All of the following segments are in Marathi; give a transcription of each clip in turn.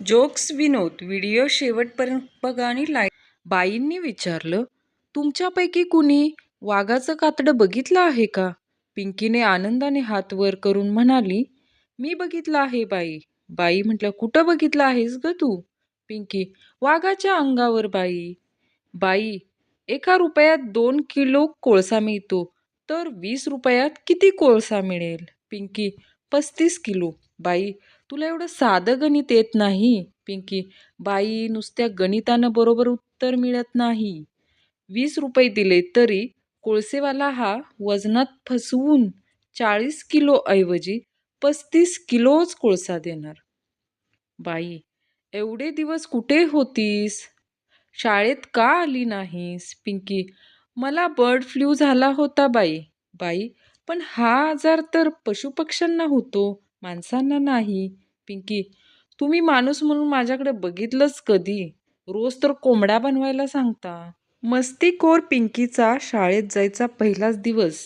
जोक्स विनोद व्हिडिओ शेवटपर्यंत बघा आणि लाईक बाईंनी विचारलं तुमच्यापैकी कुणी वाघाचं कातडं बघितलं आहे का? पिंकीने आनंदाने हात वर करून म्हणाली मी बघितलं आहे बाई. बाई म्हटलं कुठं बघितलं आहेस ग तू? पिंकी वाघाच्या अंगावर बाई. बाई एका रुपयात दोन किलो कोळसा मिळतो तर वीस रुपयात किती कोळसा मिळेल? पिंकी पस्तीस किलो. बाई तुला एवढं साधं गणित येत नाही पिंकी. बाई नुसत्या गणितानं बरोबर उत्तर मिळत नाही. वीस रुपये दिले तरी कोळसेवाला हा वजनात फसवून चाळीस किलो ऐवजी पस्तीस किलोच कोळसा देणार. बाई एवढे दिवस कुठे होतीस? शाळेत का आली नाहीस पिंकी? मला बर्ड फ्लू झाला होता बाई. बाई पण हा आजार तर पशुपक्ष्यांना होतो. माणसांना नाही. पिंकी तुम्ही माणूस म्हणून माझ्याकडे बघितलंच कधी? रोज तर कोंबड्या बनवायला सांगता. मस्तीखोर पिंकीचा शाळेत जायचा पहिलाच दिवस.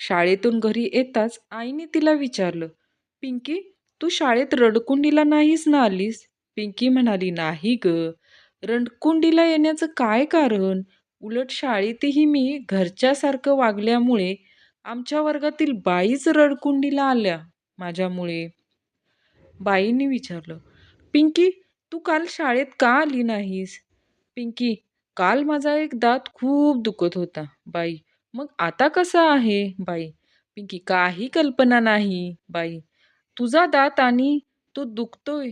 शाळेतून घरी येताच आईने तिला विचारलं पिंकी तू शाळेत रडकुंडीला नाहीस ना आलीस? पिंकी म्हणाली नाही ग. रडकुंडीला येण्याचं काय कारण? उलट शाळेतही मी घरच्यासारखं वागल्यामुळे आमच्या वर्गातील बाईच रडकुंडीला आल्या. माझ्यामुळे. बाईंनी विचारलं पिंकी तू काल शाळेत का आली नाहीस? पिंकी काल माझा एक दात खूप दुखत होता बाई. मग आता कसा आहे बाई? पिंकी काही कल्पना नाही बाई. तुझा दात आणि तो दुखतोय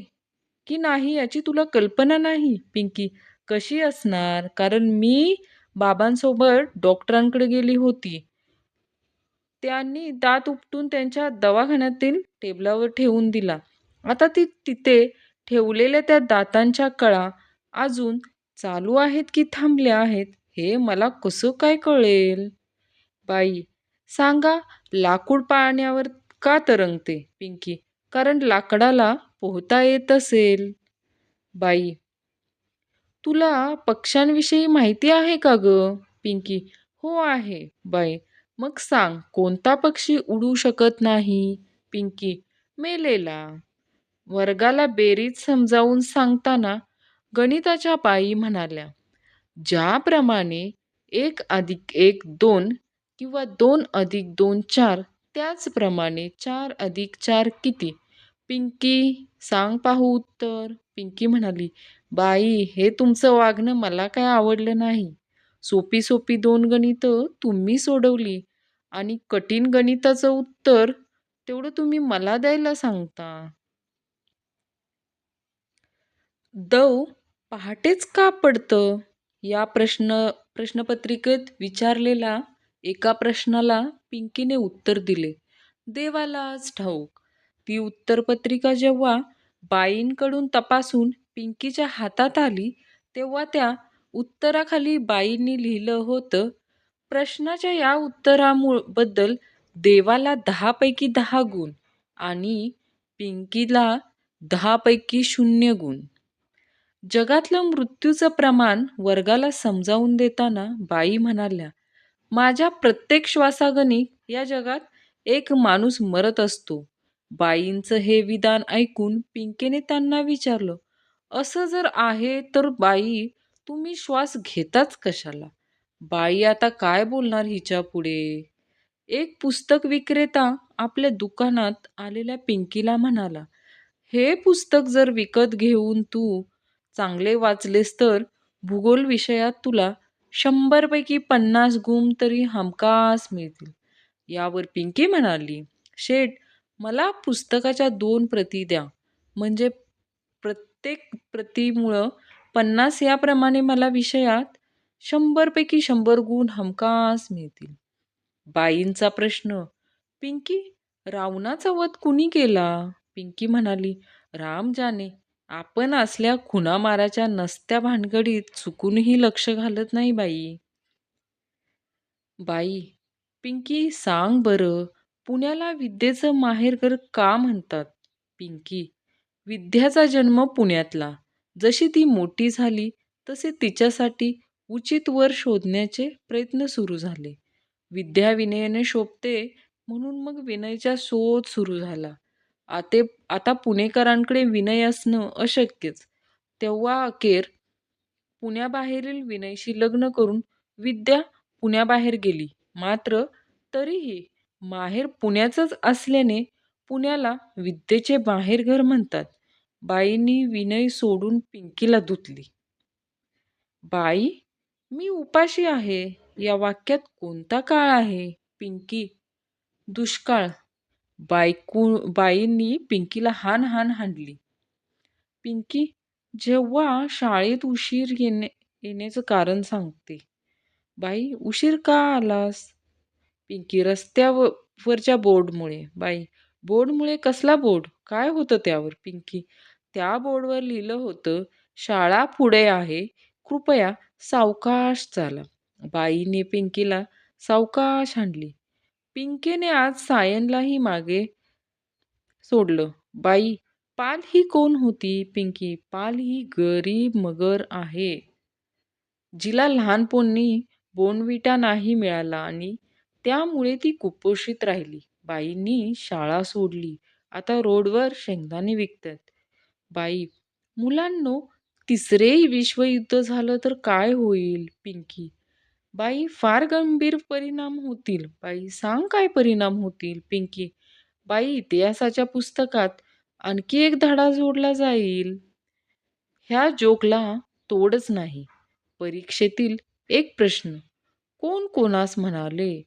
की नाही याची तुला कल्पना नाही पिंकी. कशी असणार? कारण मी बाबांसोबत डॉक्टरांकडे गेली होती. त्यांनी दात उपटून त्यांच्या दवाखान्यातील टेबलावर ठेवून दिला. आता ती तिथे ठेवलेल्या त्या दातांच्या कळा अजून चालू आहेत की थांबल्या आहेत हे मला कसं काय कळेल? बाई सांगा लाकूड पाण्यावर का तरंगते पिंकी? कारण लाकडाला पोहता येत असेल. बाई तुला पक्ष्यांविषयी माहिती आहे का ग? पिंकी हो आहे. बाई मग सांग कोणता पक्षी उडू शकत नाही? पिंकी मेलेला. वर्गाला बेरीज समजावून सांगताना गणिताच्या बाई म्हणाल्या ज्याप्रमाणे एक अधिक एक दोन किंवा दोन अधिक दोन चार त्याचप्रमाणे चार अधिक चार किती? पिंकी सांग पाहू उत्तर. पिंकी म्हणाली बाई हे तुमचं वागणं मला काय आवडलं नाही. सोपी सोपी दोन गणितं तुम्ही सोडवली आणि कठीण गणिताचं उत्तर तेवढं तुम्ही मला द्यायला सांगता. दव पहाटेच का पडतं? या प्रश्न प्रश्नपत्रिकेत विचारलेला एका प्रश्नाला पिंकीने उत्तर दिले. देवालाच ठाऊक. ती उत्तरपत्रिका जेव्हा बाईंकडून तपासून पिंकीच्या हातात आली तेव्हा त्या उत्तराखाली बाईंनी लिहिलं होतं प्रश्नाच्या या उत्तरामुळबद्दल देवाला दहापैकी दहा गुण आणि पिंकीला दहापैकी शून्य गुण. जगातलं मृत्यूचं प्रमाण वर्गाला समजावून देताना बाई म्हणाल्या माझ्या प्रत्येक श्वासागणी या जगात एक माणूस मरत असतो. बाईंचं हे विधान ऐकून पिंकेने त्यांना विचारलं असं जर आहे तर बाई तुम्ही श्वास घेताच कशाला? बाई आता काय बोलणार हिच्या पुढे? एक पुस्तक विक्रेता आपल्या दुकानात आलेल्या पिंकीला म्हणाला हे पुस्तक जर विकत घेऊन तू चांगले वाचलेस तर भूगोल विषयात तुला शंभरपैकी पन्नास गुण तरी हमखास मिळतील. यावर पिंकी म्हणाली शेठ मला पुस्तकाच्या दोन प्रती द्या. म्हणजे प्रत्येक प्रतीमुळं पन्नास याप्रमाणे मला विषयात शंभरपैकी शंभर गुण हमखास मिळतील. बाईंचा प्रश्न पिंकी रावणाचा वध कुणी केला? पिंकी म्हणाली राम जाने आपण असल्या खुणामाराच्या नसत्या भानगडीत चुकूनही लक्ष घालत नाही बाई. बाई पिंकी सांग बरं पुण्याला विद्येचं माहेरघर का म्हणतात? पिंकी विद्याचा जन्म पुण्यातला. जशी ती मोठी झाली तसे तिच्यासाठी उचित वर शोधण्याचे प्रयत्न सुरू झाले. विद्या विनयाने शोभते म्हणून मग विनयचा शोध सुरू झाला. आते आता पुणेकरांकडे विनय असणं अशक्यच. तेव्हा अखेर पुण्याबाहेरील विनयशी लग्न करून विद्या पुण्याबाहेर गेली. मात्र तरीही माहेर पुण्याचंच असल्याने पुण्याला विद्येचे बाहेरघर म्हणतात. बाईंनी विनय सोडून पिंकीला धुतली. बाई मी उपाशी आहे. या वाक्यात कोणता काळ आहे पिंकी? दुष्काळ. बायकू बाईंनी पिंकीला हान हान हाणली. पिंकी जेव्हा शाळेत उशीर येणे येण्याचं कारण सांगते. बाई उशीर का आलास? पिंकी रस्त्यावर वरच्या बोर्डमुळे. बाई बोर्डमुळे कसला बोर्ड? काय होतं त्यावर पिंकी? त्या बोर्डवर लिहिलं होतं शाळा पुढे आहे. कृपया सावकाश चाला. बाईने पिंकीला सावकाश हाणली. पिंकीने आज सायनलाही मागे सोडलं. बाई पाल ही कोण होती पिंकी? पाल ही गरीब मगर आहे. जिला लहानपणी बोनविटा नाही मिळाला आणि त्यामुळे ती कुपोषित राहिली. बाईंनी शाळा सोडली. आता रोडवर शेंगदाणे विकतात. बाई मुलांनो तिसरे विश्वयुद्ध झालं तर काय होईल पिंकी? बाई फार गंभीर परिणाम होतील. बाई सांग काय परिणाम होतील पिंकी? बाई इतिहासाच्या पुस्तकात आणखी एक धडा जोडला जाईल. ह्या जोकला तोडच नाही. परीक्षेतील एक प्रश्न. कोण कोणास म्हणाले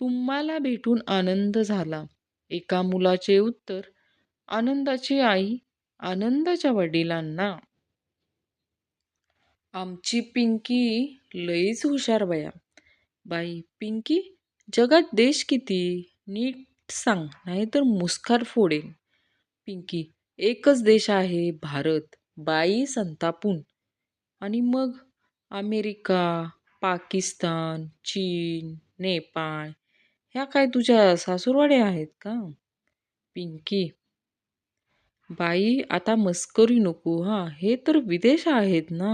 तुम्हाला भेटून आनंद झाला. एका मुलाचे उत्तर आनंदाची आई आनंदाच्या वडिलांना. आमची पिंकी लईच हुशार बया. बाई पिंकी जगात देश किती? नीट सांग नाहीतर मुस्कार फोडेन. पिंकी एकच देश आहे भारत. बाई संतापून. आणि मग? अमेरिका पाकिस्तान चीन नेपाळ. ह्या काय तुझ्या सासूरवाड्या आहेत का? पिंकी बाई आता मस्करी नको हा. हे तर विदेश आहेत ना.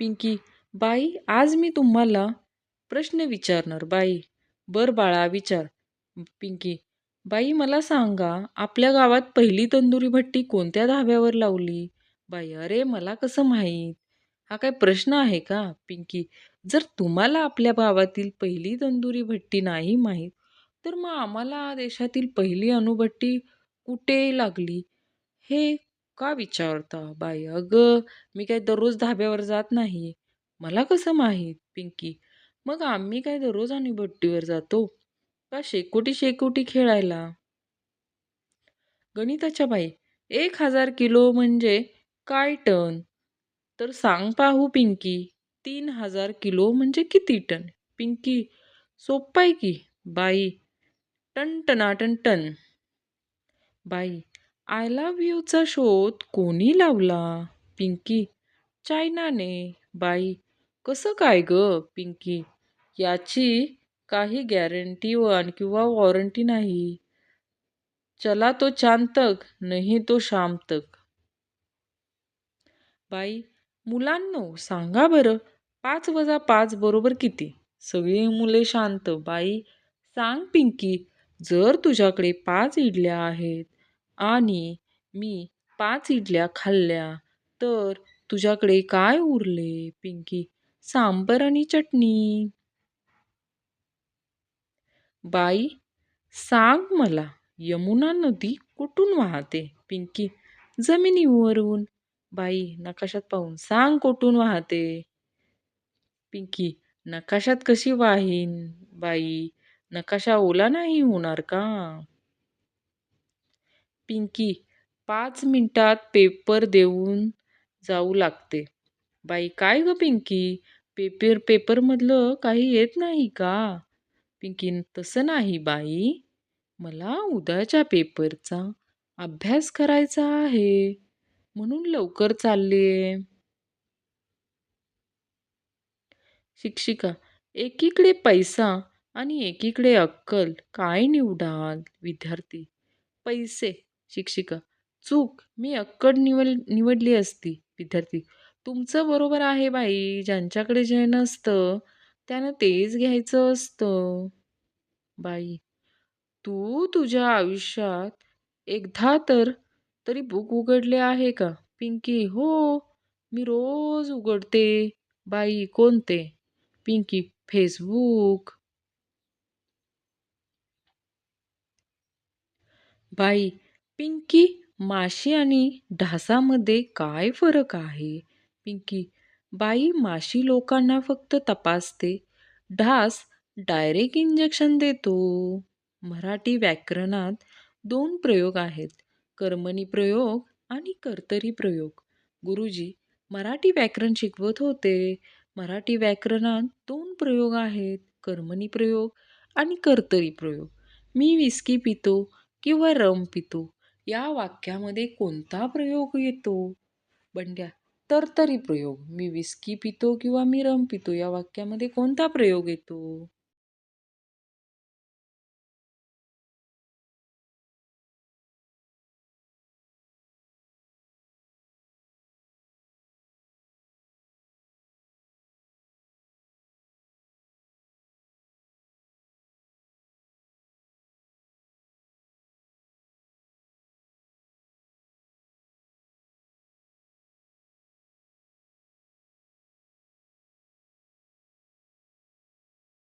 पिंकी बाई आज मी तुम्हाला प्रश्न विचारणार बाई. बर बाळा विचार. पिंकी बाई मला सांगा आपल्या गावात पहिली तंदुरी भट्टी कोणत्या धाब्यावर लावली? बाई अरे मला कसं माहीत? हा काय प्रश्न आहे का? पिंकी जर तुम्हाला आपल्या गावातील पहिली तंदुरी भट्टी नाही माहीत तर मग आम्हाला देशातील पहिली अणुभट्टी कुठे लागली? हे का विचारता बाई? अगं मी काय दररोज धाब्यावर जात नाही. मला कसं माहीत पिंकी? मग आम्ही काय दररोज अणुभट्टीवर जातो? का शेकोटी शेकोटी खेळायला? गणिताच्या बाई एक हजार किलो म्हणजे काय टन? तर सांग पाहू पिंकी तीन हजार किलो म्हणजे किती टन? पिंकी सोप्पं आहे की? बाई टन टनाटन टन. बाई आय लव्ह यूचा शोध कोणी लावला? पिंकी चायनाने. बाई कसं काय ग पिंकी? याची काही गॅरंटी वन किंवा वॉरंटी नाही. चला तो चांद तक नाही तो शाम तक बाई मुलांनो सांगा बरं पाच वजा पाच बरोबर किती? सगळी मुले शांत. बाई सांग पिंकी जर तुझ्याकडे पाच इडल्या आहेत आणि मी पाच इडल्या खाल्ल्या तर तुझ्याकडे काय उरले? पिंकी सांबर आणि चटणी. बाई सांग मला यमुना नदी कुठून वाहते? पिंकी जमिनीवरून. बाई नकाशात पाहून सांग कुठून वाहते? पिंकी नकाशात कशी वाहीन? बाई नकाशा ओला नाही होणार का? पिंकी पाच मिनिटात पेपर देऊन जाऊ लागते. बाई काय ग पिंकी? पेपर पेपरमधलं काही येत नाही का? पिंकी तसं नाही बाई. मला उद्याच्या पेपरचा अभ्यास करायचा आहे. म्हणून लवकर चालले. शिक्षिका एकीकडे पैसा आणि एकीकडे अक्कल काय निवडाल विद्यार्थी पैसे शिक्षिका चूक मी अक्कड निवड निवडली असती विद्यार्थी तुमचं बरोबर आहे बाई ज्यांच्याकडे जे नसतं त्यानं तेच घ्यायचं असतं बाई तू तुझ्या आयुष्यात एकदा तर तरी बुक उघडले आहे का? पिंकी: हो, मी रोज उघडते. बाई: कोणते? पिंकी: फेसबुक. बाई: पिंकी: माशी आणि ढासामध्ये काय फरक आहे? पिंकी: बाई माशी लोकांना फक्त तपासते, ढास डायरेक्ट इंजेक्शन देतो. मराठी व्याकरणात दोन प्रयोग आहेत, कर्मणी प्रयोग आणि कर्तरी प्रयोग. गुरुजी मराठी व्याकरण शिकवत होते. मराठी व्याकरणात दोन प्रयोग आहेत, कर्मणी प्रयोग आणि कर्तरी प्रयोग. मी विस्की पितो किंवा रम पितो या वाक्यामध्ये कोणता प्रयोग येतो? बंड्या: कर्तरी प्रयोग. मी विस्की पितो किंवा मी रम पितो या वाक्यामध्ये कोणता प्रयोग येतो?